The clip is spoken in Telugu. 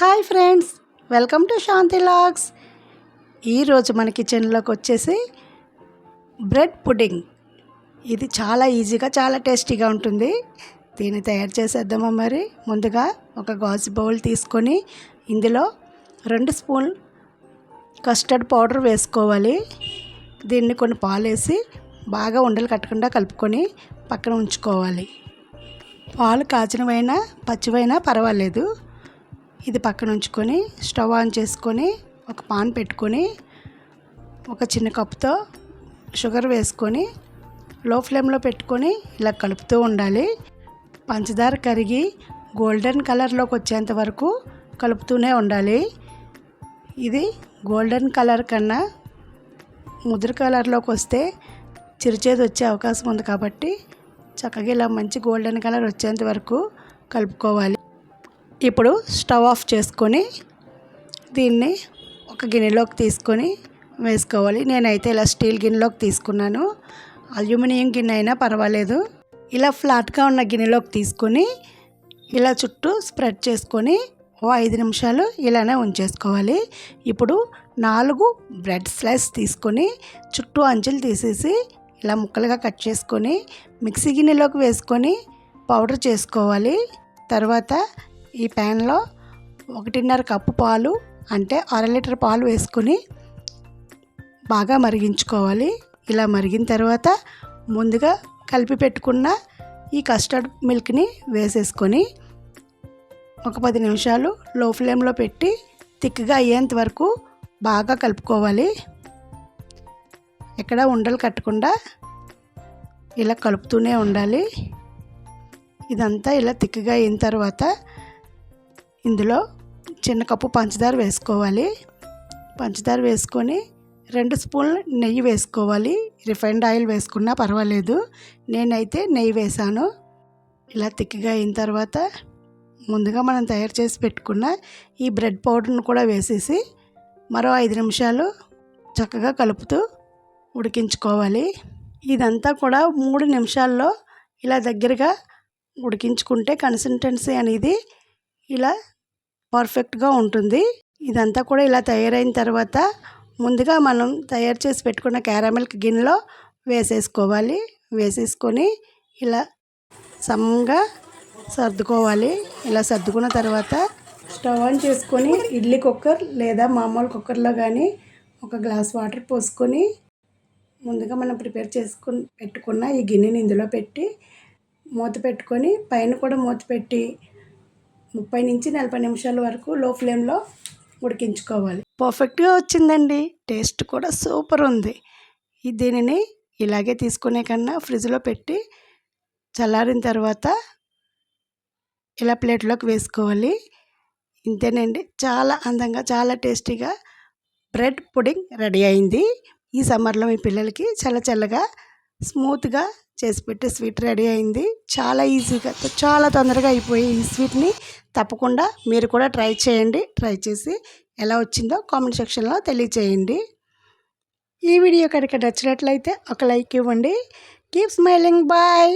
Hi friends welcome to Shanti logs. ఈరోజు మన కిచెన్లోకి వచ్చేసి బ్రెడ్ పుడ్డింగ్ ఇది చాలా ఈజీగా చాలా టేస్టీగా ఉంటుంది. దీన్ని తయారు చేసేద్దామా మరి? ముందుగా ఒక గాజు బౌల్ తీసుకొని ఇందులో రెండు స్పూన్ కస్టర్డ్ పౌడర్ వేసుకోవాలి. దీన్ని కొన్ని పాలు వేసి బాగా ఉండలు కట్టకుండా కలుపుకొని పక్కన ఉంచుకోవాలి. పాలు కాచినవైనా పచ్చివైనా పర్వాలేదు. ఇది పక్కన ఉంచుకొని స్టవ్ ఆన్ చేసుకొని ఒక పాన్ పెట్టుకొని ఒక చిన్న కప్తో షుగర్ వేసుకొని లో ఫ్లేమ్లో పెట్టుకొని ఇలా కలుపుతూ ఉండాలి. పంచదార కరిగి గోల్డెన్ కలర్లోకి వచ్చేంత వరకు కలుపుతూనే ఉండాలి. ఇది గోల్డెన్ కలర్ కన్నా ముద్ర కలర్లోకి వస్తే చిరుచేది వచ్చే అవకాశం ఉంది కాబట్టి చక్కగా ఇలా మంచి గోల్డెన్ కలర్ వచ్చేంత వరకు కలుపుకోవాలి. ఇప్పుడు స్టవ్ ఆఫ్ చేసుకొని దీన్ని ఒక గిన్నెలోకి తీసుకొని వేసుకోవాలి. నేనైతే ఇలా స్టీల్ గిన్నెలోకి తీసుకున్నాను. అల్యూమినియం గిన్నె అయినా పర్వాలేదు. ఇలా ఫ్లాట్గా ఉన్న గిన్నెలోకి తీసుకొని ఇలా చుట్టూ స్ప్రెడ్ చేసుకొని ఓ ఐదు నిమిషాలు ఇలానే ఉంచేసుకోవాలి. ఇప్పుడు నాలుగు బ్రెడ్ స్లైస్ తీసుకొని చుట్టూ అంచులు తీసేసి ఇలా ముక్కలుగా కట్ చేసుకొని మిక్సీ గిన్నెలోకి వేసుకొని పౌడర్ చేసుకోవాలి. తర్వాత ఈ ప్యాన్లో ఒకటిన్నర కప్పు పాలు అంటే అర లీటర్ పాలు వేసుకొని బాగా మరిగించుకోవాలి. ఇలా మరిగిన తర్వాత ముందుగా కలిపి పెట్టుకున్న ఈ కస్టర్డ్ మిల్క్ని వేసేసుకొని ఒక పది నిమిషాలు లో ఫ్లేమ్లో పెట్టి థిక్గా అయ్యేంత వరకు బాగా కలుపుకోవాలి. ఎక్కడ ఉండలు కట్టకుండా ఇలా కలుపుతూనే ఉండాలి. ఇదంతా ఇలా థిక్గా అయిన తర్వాత ఇందులో చిన్న కప్పు పంచదార వేసుకోవాలి. పంచదార వేసుకొని రెండు స్పూన్లు నెయ్యి వేసుకోవాలి. రిఫైండ్ ఆయిల్ వేసుకున్నా పర్వాలేదు. నేనైతే నెయ్యి వేసాను ఇలా తిక్కిగా అయిన తర్వాత ముందుగా మనం తయారు చేసి పెట్టుకున్న ఈ బ్రెడ్ పౌడర్ను కూడా వేసేసి మరో ఐదు నిమిషాలు చక్కగా కలుపుతూ ఉడికించుకోవాలి. ఇదంతా కూడా మూడు నిమిషాల్లో ఇలా దగ్గరగా ఉడికించుకుంటే కన్సిస్టెన్సీ అనేది ఇలా పర్ఫెక్ట్గా ఉంటుంది. ఇదంతా కూడా ఇలా తయారైన తర్వాత ముందుగా మనం తయారు చేసి పెట్టుకున్న క్యారమెల్ గిన్నెలో వేసేసుకోవాలి. వేసేసుకొని ఇలా సమంగా సర్దుకోవాలి. ఇలా సర్దుకున్న తర్వాత స్టవ్ ఆన్ చేసుకొని ఇడ్లీ కుక్కర్ లేదా మామూలు కుక్కర్లో కానీ ఒక గ్లాస్ వాటర్ పోసుకొని ముందుగా మనం ప్రిపేర్ చేసుకుని పెట్టుకున్న ఈ గిన్నెని ఇందులో పెట్టి మూత పెట్టుకొని పైన కూడా మూత పెట్టి ముప్పై నుంచి నలభై నిమిషాల వరకు లో ఫ్లేమ్లో ఉడికించుకోవాలి. పర్ఫెక్ట్గా వచ్చిందండి. టేస్ట్ కూడా సూపర్ ఉంది. దీనిని ఇలాగే తీసుకునే కన్నా ఫ్రిడ్జ్లో పెట్టి చల్లారిన తర్వాత ఇలా ప్లేట్లోకి వేసుకోవాలి. ఇంతేనండి. చాలా అందంగా చాలా టేస్టీగా బ్రెడ్ పుడింగ్ రెడీ అయింది. ఈ సమ్మర్లో మీ పిల్లలకి చల్ల చల్లగా స్మూత్గా చేసి పెట్టే స్వీట్ రెడీ అయింది. చాలా ఈజీగా చాలా తొందరగా అయిపోయి ఈ స్వీట్ని తప్పకుండా మీరు కూడా ట్రై చేయండి. ట్రై చేసి ఎలా వచ్చిందో కామెంట్ సెక్షన్లో తెలియచేయండి. ఈ వీడియో కనుక నచ్చినట్లయితే ఒక లైక్ ఇవ్వండి. Keep smiling bye